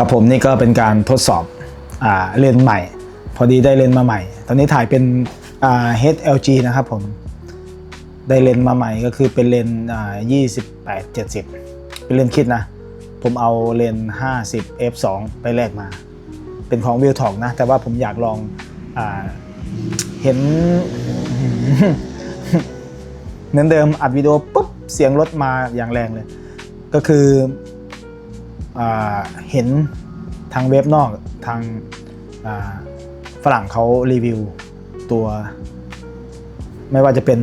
ครับผมนี่ก็เป็นการทดสอบอเลนส์ใหม่ พอดีได้เลนส์มาใหม่ ตอนนี้ถ่ายเป็น HLG นะครับผมได้เลนส์มาใหม่ก็คือเป็นเลนส์28 70 เป็นเลนส์คิดนะ ผมเอาเลนส์50 f2 ไปแลกมา เป็นของ w i l t o k นะ แต่ว่าผมอยากลองอเห็นเหมือนเดิมอัดวิดีโอปุ๊บ เสียงรถมาอย่างแรงเลย ก็คือ เห็นทางเว็บนอกทางฝรั่งเขารีวิวตัว ไม่ว่าจะเป็น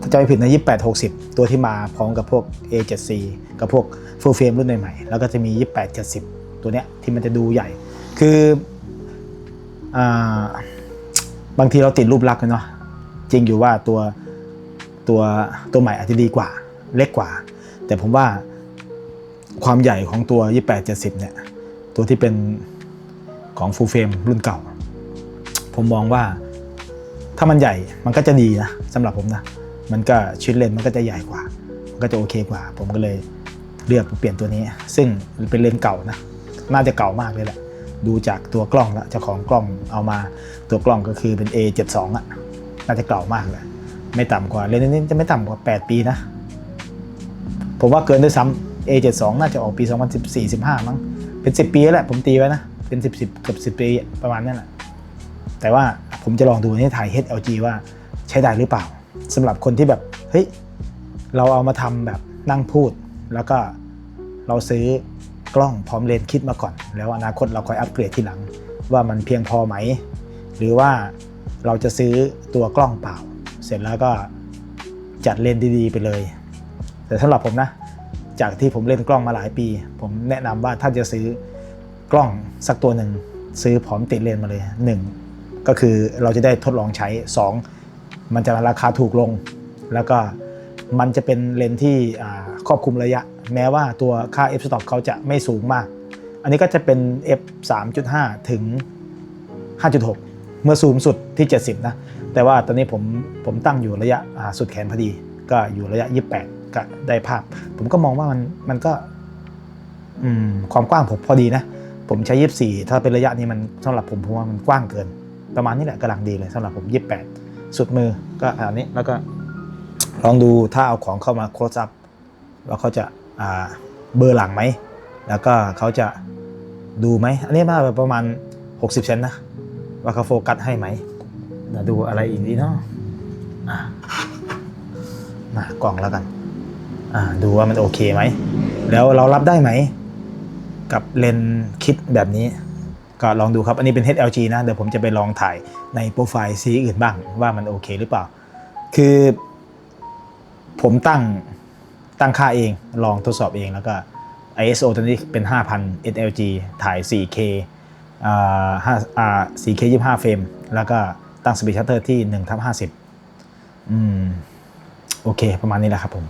ถ้าจำไม่ผิดใน 28 60 ตัวที่มาพร้อมกับพวก A7C กับพวก full frame รุ่นใหม่ๆแล้วก็จะมี 28 70 ตัวเนี้ยที่มันจะดูใหญ่ คืออบางทีเราติดรูปลักษณ์เนาะจริงอยู่ว่าตัวตัวตัวใหม่อาจจะดีกว่าเล็กกว่า แต่ผมว่า ความใหญ่ของตัว 28 70 เนี่ย ตัวที่เป็นของ full frame รุ่นเก่า ผมมองว่าถ้ามันใหญ่มันก็จะดีนะสำหรับผมนะ มันก็ชิ้นเลนส์มันก็จะใหญ่กว่า มันก็จะโอเคกว่า ผมก็เลยเลือกเปลี่ยนตัวนี้ ซึ่งเป็นเลนส์เก่านะ น่าจะเก่ามากเลยแหละ ดูจากตัวกล้องแล้วเจ้าของกล้องเอามาตัวกล้องก็คือเป็น A72 อะ น่าจะเก่ามากเลยไม่ต่ำกว่าเลนส์นี้จะไม่ต่ำกว่า 8 ปีนะ ผมว่าเกินด้วยซ้ำ A72 น่าจะออกปี 2014-15 มั้ง เป็น 10 ปีแล้วแหละ ผมตีไว้นะ เป็น 10 10เกือบ10 ปีประมาณนั้นแหละ แต่ว่าผมจะลองดูในถ่าย HLG ว่าใช้ได้หรือเปล่าสำหรับคนที่แบบ เฮ้ย เราเอามาทำแบบนั่งพูด แล้วก็เราซื้อกล้องพร้อมเลนส์คิดมาก่อน แล้วอนาคตเราค่อยอัปเกรดทีหลัง ว่ามันเพียงพอไหม หรือว่าเราจะซื้อตัวกล้องเปล่า เสร็จแล้วก็จัดเลนส์ดีๆ ไปเลย แต่สำหรับผมนะ จากที่ผมเล่นกล้องมาหลายปี ผมแนะนำว่าถ้าจะซื้อกล้องสักตัวหนึ่งซื้อพร้อมติดเลนมาเลยหนึ่งก็คือเราจะได้ทดลองใช้ 2 มันจะราคาถูกลง แล้วก็มันจะเป็นเลนที่ครอบคลุมระยะ แม้ว่าตัวค่า f stop เขาจะไม่สูงมาก อันนี้ก็จะเป็น f 3.5 ถึง 5.6 เมื่อซูมสุดที่ 70 นะ แต่ว่าตอนนี้ผมผมตั้งอยู่ระยะสุดแขนพอดี ก็อยู่ระยะ 28 ก็ได้ภาพ ผมก็มองว่ามันมันก็ความกว้างผมพอดีนะ ผมใช้24ถ้าเป็นระยะนี้มันสำหรับผมผมว่ามันกว้างเกิน ประมาณนี้แหละกำลังดีเลยสำหรับผม28สุดมือก็อันนี้แล้วก็ลองดูถ้าเอาของเข้ามา close up ว่าเขาจะาเบอร์หลังไหม แล้วก็เขาจะดูไหม อันนี้มาประมาณ 60เซนนะ ว่าเขาโฟกัสให้ไหมเดี๋ยวดูอะไรอีกดีเนาะอะมากล่องแล้วกัน ดูว่ามันโอเคไหม แล้วเรารับได้ไหม กับเลนส์คิดแบบนี้ ก็ลองดูครับ อันนี้เป็น HLG นะ เดี๋ยวผมจะไปลองถ่ายในโปรไฟล์สีอื่นบ้างว่ามันโอเคหรือเปล่า คือผมตั้งตั้งค่าเองลองทดสอบเองแล้วก็ ISO ตัวนี้เป็น 5,000 SLG ถ่าย 4K อ่า 4K 25 เฟรม แล้วก็ตั้ง Speed Shutter ที่1ทับ50 อืม โอเค ประมาณนี้แหละครับผม